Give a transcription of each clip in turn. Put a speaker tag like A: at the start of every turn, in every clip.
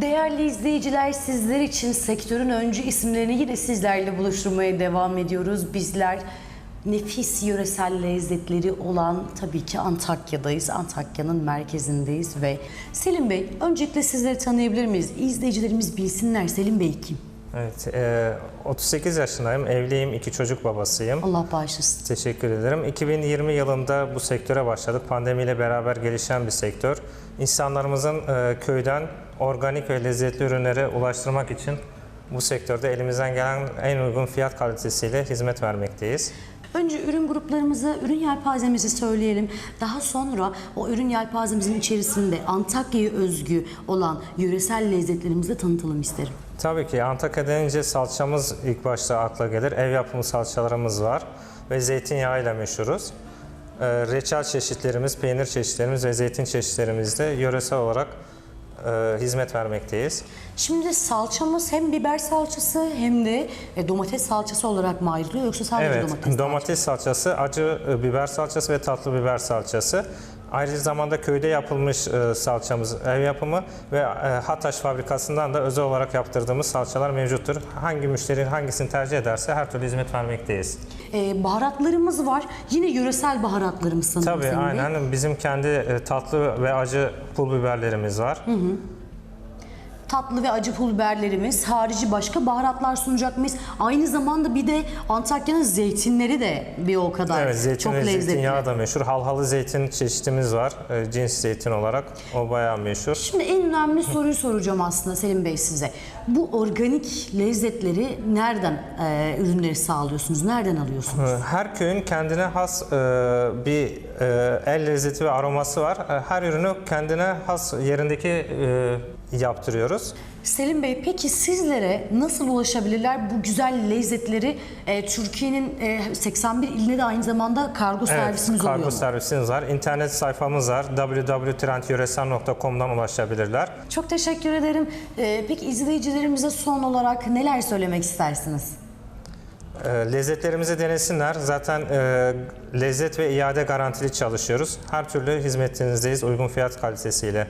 A: Değerli izleyiciler sizler için sektörün öncü isimlerini yine sizlerle buluşturmaya devam ediyoruz. Bizler nefis yöresel lezzetleri olan tabii ki Antakya'dayız. Antakya'nın merkezindeyiz ve Selim Bey öncelikle sizleri tanıyabilir miyiz? İzleyicilerimiz bilsinler Selim Bey kim?
B: Evet, e, 38 yaşındayım, evliyim, iki çocuk babasıyım.
A: Allah bağışlasın.
B: Teşekkür ederim. 2020 yılında bu sektöre başladık. Pandemiyle beraber gelişen bir sektör. İnsanlarımızın e, köyden organik ve lezzetli ürünlere ulaştırmak için bu sektörde elimizden gelen en uygun fiyat kalitesiyle hizmet vermekteyiz.
A: Önce ürün gruplarımızı, ürün yelpazemizi söyleyelim. Daha sonra o ürün yelpazemizin içerisinde Antakya'ya özgü olan yöresel lezzetlerimizi tanıtalım isterim.
B: Tabii ki Antakya denince salçamız ilk başta akla gelir. Ev yapımı salçalarımız var ve zeytinyağıyla meşhuruz. Ee, reçel çeşitlerimiz, peynir çeşitlerimiz ve zeytin çeşitlerimiz de yöresel olarak e, hizmet vermekteyiz.
A: Şimdi salçamız hem biber salçası hem de e, domates salçası olarak mı ayrılıyor yoksa sadece
B: Evet,
A: domates,
B: domates,
A: salçası?
B: salçası, acı e, biber salçası ve tatlı biber salçası. Aynı zamanda köyde yapılmış e, salçamız ev yapımı ve e, Hataş fabrikasından da özel olarak yaptırdığımız salçalar mevcuttur. Hangi müşteri hangisini tercih ederse her türlü hizmet vermekteyiz.
A: E, baharatlarımız var. Yine yöresel baharatlarımız sanırım
B: Tabii
A: Selim Bey.
B: aynen bizim kendi e, tatlı ve acı pul biberlerimiz var.
A: Tatlı ve acı pul biberlerimiz, harici başka baharatlar sunacak mıyız? Aynı zamanda bir de Antakya'nın zeytinleri de bir o kadar
B: Evet zeytin
A: çok
B: ve
A: lezzetli.
B: zeytinyağı da meşhur. Halhalı zeytin çeşitimiz var. e, Cins zeytin olarak. O bayağı meşhur.
A: Şimdi en önemli soruyu soracağım aslında Selim Bey size. Bu organik lezzetleri nereden e, ürünleri sağlıyorsunuz? Nereden alıyorsunuz?
B: Her köyün kendine has e, bir e, el lezzeti ve aroması var. E, Her ürünü kendine has yerindeki e, yaptırıyoruz.
A: Selim Bey peki sizlere nasıl ulaşabilirler bu güzel lezzetleri? E, Türkiye'nin e, 81 iline de aynı zamanda kargo servisiniz
B: kargo
A: oluyor mu?
B: servisimiz var. İnternet sayfamız var. www.trendyöresel.com'dan ulaşabilirler.
A: Çok teşekkür ederim. E, peki izleyicilerimize son olarak neler söylemek istersiniz?
B: E, Lezzetlerimizi denesinler. Zaten e, lezzet ve iade garantili çalışıyoruz. Her türlü hizmetinizdeyiz uygun fiyat kalitesiyle.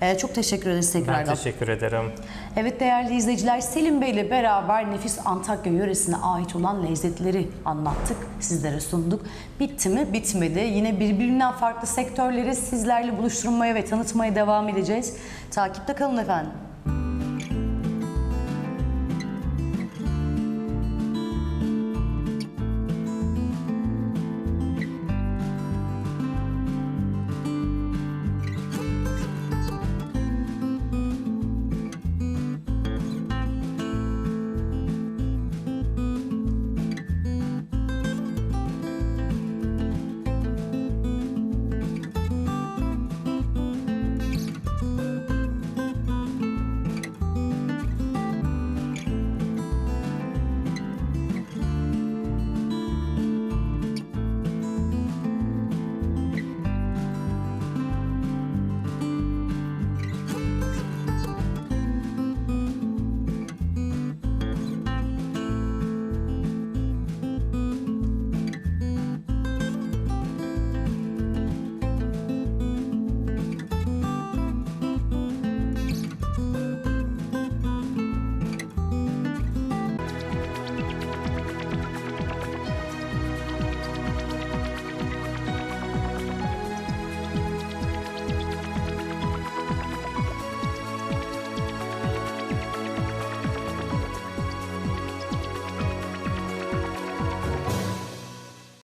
A: E, çok teşekkür ederiz
B: Ben
A: tekrardan.
B: teşekkür ederim.
A: Evet değerli izleyiciler Selim Bey ile beraber nefis Antakya yöresine ait olan lezzetleri anlattık. Sizlere sunduk. Bitti mi? Bitmedi. Yine birbirinden farklı sektörleri sizlerle buluşturmaya ve tanıtmaya devam edeceğiz. Takipte kalın efendim.